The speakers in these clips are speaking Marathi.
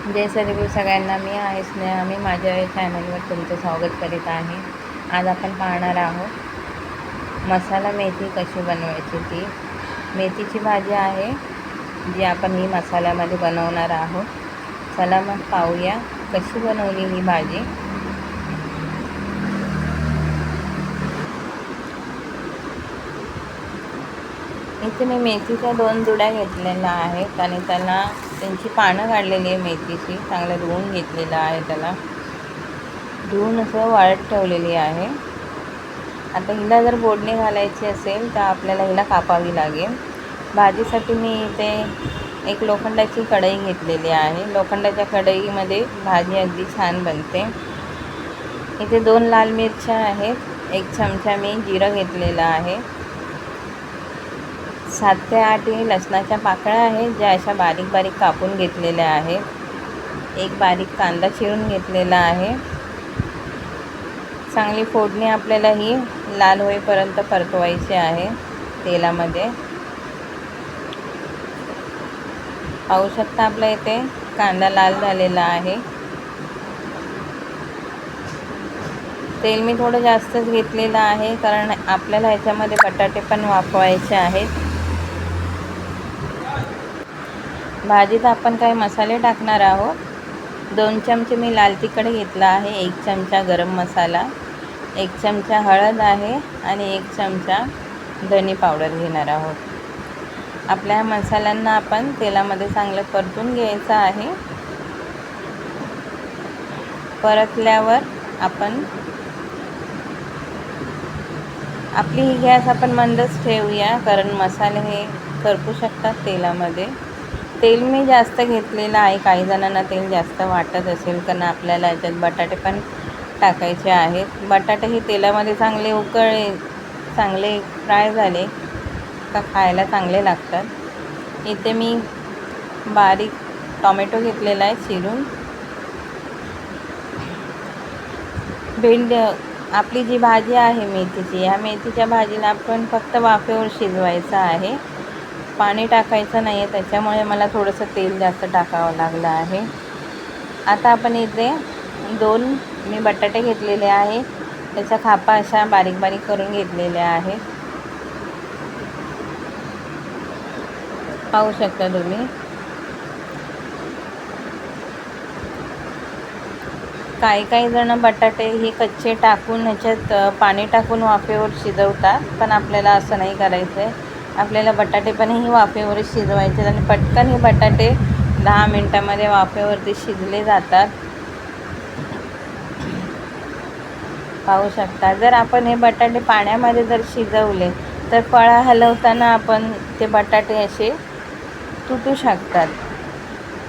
म्हणजे जय सद्गुरू सगळ्यांना मी आहे स्नेहा मी माझ्या चॅनलवर तुमचं स्वागत करीत आहे. आज आपण पाहणार आहोत मसाला मेथी कशी बनवायची ती. मेथीची भाजी आहे जी आपण ही मसाल्यामध्ये बनवणार आहोत. चला मग पाहूया कशी बनवली ही भाजी. इथे मी मेथीच्या दोन जुड्या घेतलेल्या आहेत आणि त्याला त्यांची पानं काढलेली आहे मेथीची. चांगलं धुवून घेतलेलं आहे त्याला. धुवून असं वाळत ठेवलेली आहे. आता हिला जर फोडणी घालायची असेल तर आपल्याला हिला कापावी लागेल. भाजीसाठी मी इथे एक लोखंडाची कढई घेतलेली आहे. लोखंडाच्या कढईमध्ये भाजी अगदी छान बनते. इथे दोन लाल मिरच्या आहेत. एक चमचा मी जिरं घेतलेलं आहे. सात ते आठ हे लसणाच्या पाकळ्या आहेत ज्या अशा बारीक बारीक कापून घेतलेल्या आहेत. एक बारीक कांदा चिरून घेतलेला आहे. चांगली फोडणी आपल्याला ही लाल होईपर्यंत परतवायची आहे तेलामध्ये. पाहू शकता आपल्या इथे कांदा लाल झालेला आहे. तेल मी थोडं जास्तच घेतलेलं आहे कारण आपल्याला ह्याच्यामध्ये बटाटे पण वापरायचे आहेत. भाजीत आपण काही मसाले टाकणार आहोत. दोन चमचे मी लाल तिखट घेतला आहे एक चमचा गरम मसाला एक चमचा हळद आहे आणि एक चमचा धनी पावडर घेणार आहोत. आपल्या मसाल्यांना आपण तेलामध्ये चांगलं परतून घ्यायचं आहे. परतल्यावर आपण आपली ही गॅस आपण मंदच ठेवूया कारण मसाले हे करपू शकतात तेलामध्ये. तेल मी जास्त घेतलेलं आहे. काही जणांना तेल जास्त वाटत असेल कारण आपल्याला याच्यात बटाटे पण टाकायचे आहेत. बटाटे हे तेलामध्ये चांगले उकळले चांगले फ्राय झाले का खायला चांगले लागतात. इथे मी बारीक टॉमॅटो घेतलेला आहे चिरून. भेंड आपली जी भाजी आहे मेथीची ह्या मेथीच्या भाजीला आपण फक्त वाफेवर शिजवायचं आहे. पाणी टाकायचं नाही आहे त्याच्यामुळे मला थोडंसं तेल जास्त टाकावं लागलं आहे. आता आपण इथे दोन मी बटाटे घेतलेले आहे. त्याच्या खापा अशा बारीक बारीक करून घेतलेल्या आहे. पाहू शकता तुम्ही. काही काही जण बटाटे हे कच्चे टाकून ह्याच्यात पाणी टाकून वाफेवर शिजवतात पण आपल्याला असं नाही करायचं आहे आपल्याला बटाटे पण ही वाफेवर शिजवायचे आणि पटकन हे बटाटे दहा मिनटामध्ये वाफेवरती शिजले जातात. पाहू शकता. जर आपण हे बटाटे पाण्यामध्ये जर शिजवले तर फळा हलवताना आपण ते बटाटे असे तुटू शकतात.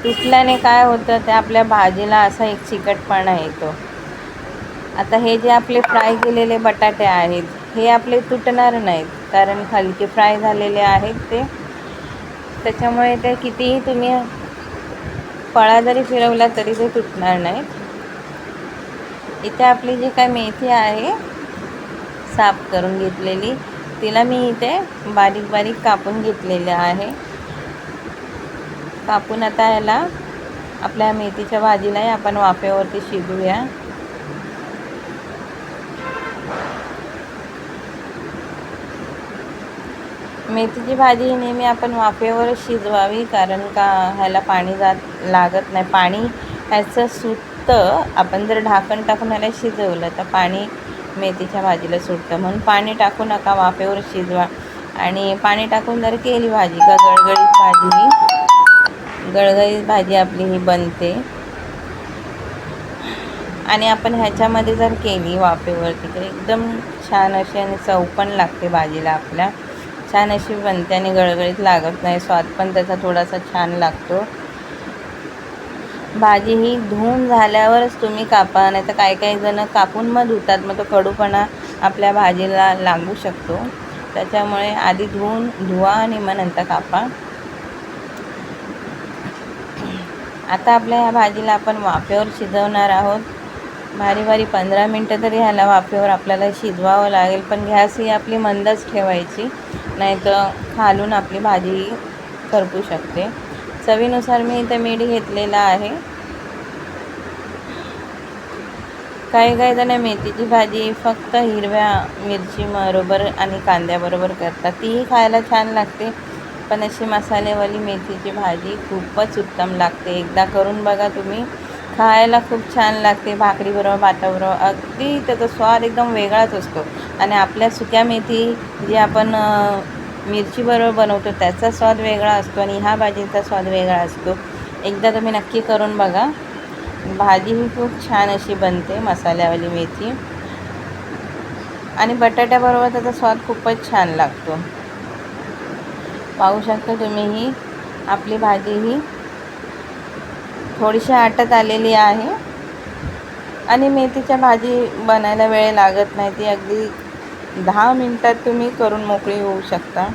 तुटल्याने काय होतं ते आपल्या भाजीला असा एक चिकटपणा येतो. आता हे जे आपले फ्राय केलेले बटाटे आहेत हे आपले तुटणार नाहीत. कारण हलके फ्राय झालेले आहेत ते. त्याच्यामुळे ते कितीही तुम्ही फळा जरी फिरवला तरी ते तुटणार नाहीत. इथे आपली जी काय मेथी आहे साफ करून घेतलेली तिला मी इथे बारीक बारीक कापून घेतलेलं आहे. कापून आता याला आपल्या मेथीच्या भाजीलाही आपण वाफेवरती शिजूया मेथीची भाजी ही नेहमी आपण वाफेवरच शिजवावी कारण का ह्याला पाणी जात लागत नाही. पाणी ह्याचं सुटतं आपण जर ढाकण टाकून ह्याला शिजवलं तर पाणी मेथीच्या भाजीला सुटतं. म्हणून पाणी टाकू नका वाफेवर शिजवा. आणि पाणी टाकून जर केली भाजी का गळगळीत भाजी ही गळगळीत भाजी आपली ही बनते. आणि आपण ह्याच्यामध्ये जर केली वाफेवरती तर एकदम छान अशी आणि चव पण लागते भाजीला आपल्या. छान अशी बनते आणि गळगळीत लागत नाही. स्वाद पण त्याचा थोडासा छान लागतो. भाजी ही धुवून झाल्यावरच तुम्ही कापा नाही तर काही काही जणं कापून मग धुतात. मग तो कडूपणा आपल्या भाजीला लागू शकतो. त्याच्यामुळे आधी धुवून धुवा आणि मग नंतर कापा. आता आपल्या ह्या भाजीला आपण वाफेवर शिजवणार आहोत. भारी भारी पंधरा मिनटं तरी ह्याला वाफेवर आपल्याला शिजवावं लागेल. पण गॅस ही आपली मंदच ठेवायची. नाही तर खालून आपली भाजी करपू शकते. चवीनुसार मी इथं मीठ घेतलेलं आहे. काही काही जण मेथीची भाजी फक्त हिरव्या मिरचीबरोबर आणि कांद्याबरोबर करतात. तीही खायला छान लागते पण अशी मसालेवाली मेथीची भाजी खूपच उत्तम लागते. एकदा करून बघा तुम्ही. खायला खूप छान लागते भाकरीबरोबर भाताबरोबर. अगदी त्याचा स्वाद एकदम वेगळाच असतो. आणि आपल्या सुक्या मेथी जी आपण मिरचीबरोबर बनवतो त्याचा स्वाद वेगळा असतो आणि ह्या भाजीचा स्वाद वेगळा असतो. एकदा तुम्ही नक्की करून बघा. भाजी ही खूप छान अशी बनते मसाल्यावाली मेथी. आणि बटाट्याबरोबर त्याचा स्वाद खूपच छान लागतो. पाहू शकता तुम्ही ही आपली भाजी ही थोडीशी आटत आलेली आहे. आणि मेथीच्या भाजी बनायला वेळ लागत नाही. ती अगदी दहा मिनटात तुम्ही करून मोकळी होऊ शकता.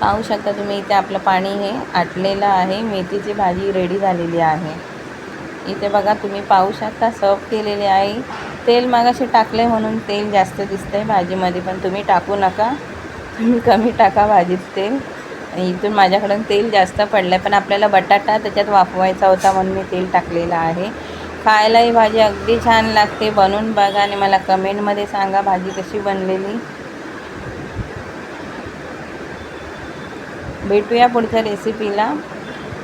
पाहू शकता तुम्ही इथे आपलं पाणी हे आटलेलं आहे. मेथीची भाजी रेडी झालेली आहे. इथे बघा तुम्ही पाहू शकता सर्व केलेली आहे. तेल मागाशी टाकले म्हणून तेल जास्त दिसतं आहे भाजीमध्ये पण तुम्ही टाकू नका. तुम्ही कमी टाका भाजीत तेल. आणि इथून माझ्याकडून तेल जास्त पडलं आहे पण आपल्याला बटाटा त्याच्यात वाफवायचा होता म्हणून मी तेल टाकलेलं आहे. खायला ही भाजी अगदी छान लागते बनवून बघा आणि मला कमेंटमध्ये सांगा भाजी कशी बनलेली. भेटूया पुढच्या रेसिपीला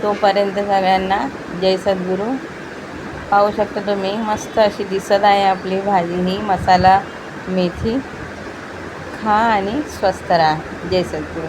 तोपर्यंत सगळ्यांना जय सद्गुरू. पाहू शकता तुम्ही मस्त अशी दिसत आहे आपली भाजी ही मसाला मेथी. खा आणि स्वस्त राहा. जय सद्गुरू.